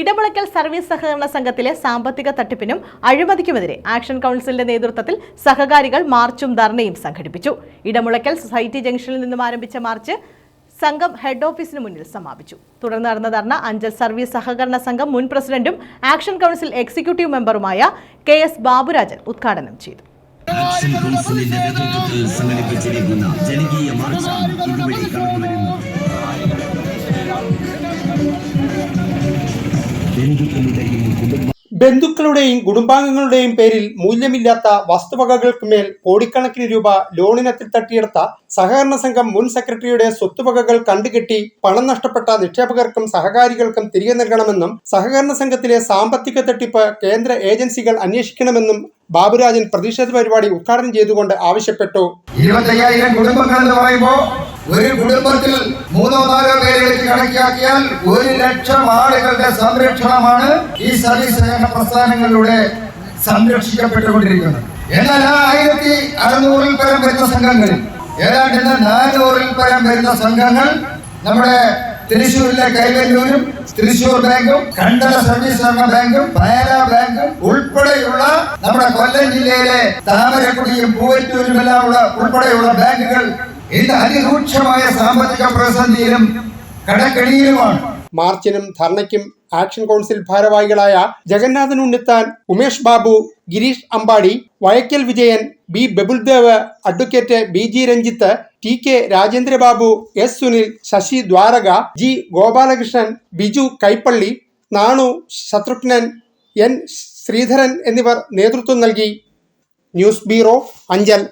Edamulakkal service സഹകരണ സംഘത്തിലെ സാമ്പത്തിക തട്ടിപ്പിനും അഴിമതിക്കുമെതിരെ ആക്ഷൻ കൗൺസിലിന്റെ നേതൃത്വത്തിൽ സഹകാരികൾ മാർച്ചും ധർണയും സംഘടിപ്പിച്ചു. ഇടമുളയ്ക്കൽ സൊസൈറ്റി ജംഗ്ഷനിൽ നിന്നും ആരംഭിച്ച മാർച്ച് സംഘം ഹെഡ് ഓഫീസിന് മുന്നിൽ സമാപിച്ചു. തുടർന്ന് നടന്ന ധർണ അഞ്ചൽ സർവീസ് സഹകരണ സംഘം മുൻ പ്രസിഡന്റും ആക്ഷൻ കൗൺസിൽ എക്സിക്യൂട്ടീവ് മെമ്പറുമായ കെ എസ് ബാബുരാജൻ ഉദ്ഘാടനം ചെയ്തു. ആക്ഷൻ കൗൺസിലിന്റെ നേതൃത്വത്തിൽ സംഘടിപ്പിച്ചിരിക്കുന്ന ജനകീയ മാർച്ചാണ് ഇതുവഴി ബന്ധുക്കളുടെയും കുടുംബ ബന്ധുക്കളുടെയും കുടുംബാംഗങ്ങളുടെയും പേരിൽ മൂല്യമില്ലാത്ത വസ്തുവകകൾക്ക് മേൽ കോടിക്കണക്കിന് രൂപ ലോണിനത്തിൽ തട്ടിയെടുത്ത സഹകരണ സംഘം മുൻ സെക്രട്ടറിയുടെ സ്വത്തുവകകൾ കണ്ടുകെട്ടി പണം നഷ്ടപ്പെട്ട നിക്ഷേപകർക്കും സഹകാരികൾക്കും തിരികെ നൽകണമെന്നും സഹകരണ സംഘത്തിലെ സാമ്പത്തിക തട്ടിപ്പ് കേന്ദ്ര ഏജൻസികൾ അന്വേഷിക്കണമെന്നും ബാബുരാജൻ പ്രതിഷേധ പരിപാടി ഉദ്ഘാടനം ചെയ്തുകൊണ്ട് ആവശ്യപ്പെട്ടു. ഇരുപത്തയ്യായിരം കുടുംബങ്ങൾ എന്ന് പറയുമ്പോൾ ഒരു കുടുംബത്തിൽ മൂന്നോ നാലോ കണക്കാക്കിയാൽ ഒരു ലക്ഷം ആളുകളുടെ സംരക്ഷണമാണ് ഈ സർവീസ് സഹകരണ പ്രസ്ഥാനങ്ങളിലൂടെ സംരക്ഷിക്കപ്പെട്ടുകൊണ്ടിരിക്കുന്നത്. എന്നാൽ ആ ആയിരത്തി അറുന്നൂറിൽ പരം വരുന്ന സംഘങ്ങളിൽ ഏതാണ്ട് ഇന്ന് നാനൂറിൽ പരം വരുന്ന സംഘങ്ങൾ നമ്മുടെ തൃശ്ശൂരിലെ കൈവല്ലൂരും തൃശ്ശൂർ ബാങ്കും കണ്ടല സർവീസ് സഹകരണ ബാങ്കും പാല ബാങ്കും ഉൾപ്പെടെയുള്ള നമ്മുടെ കൊല്ലം ജില്ലയിലെ താമരക്കുടിയും പൂവറ്റൂരും എല്ലാം ഉള്ള ഉൾപ്പെടെയുള്ള ബാങ്കുകൾ ഇന്ന് അതിരൂക്ഷമായ സാമ്പത്തിക പ്രതിസന്ധിയിലും കടക്കെണിയിലുമാണ്. മാർച്ചിനും ധർണയ്ക്കും ആക്ഷൻ കൗൺസിൽ ഭാരവാഹികളായ Jagannathan Unnithan Umesh Babu Girish Ambadi Vayakkal Vijayan B Babuldev advocate B G Ranjith T K Rajendrababu S Sunil Sasi Dwaraka G Gopalakrishnan Biju Kaippally Nanu Shatrughnan N Sreedharan എന്നിവർ നേതൃത്വം നൽകി. News bureau Anchal.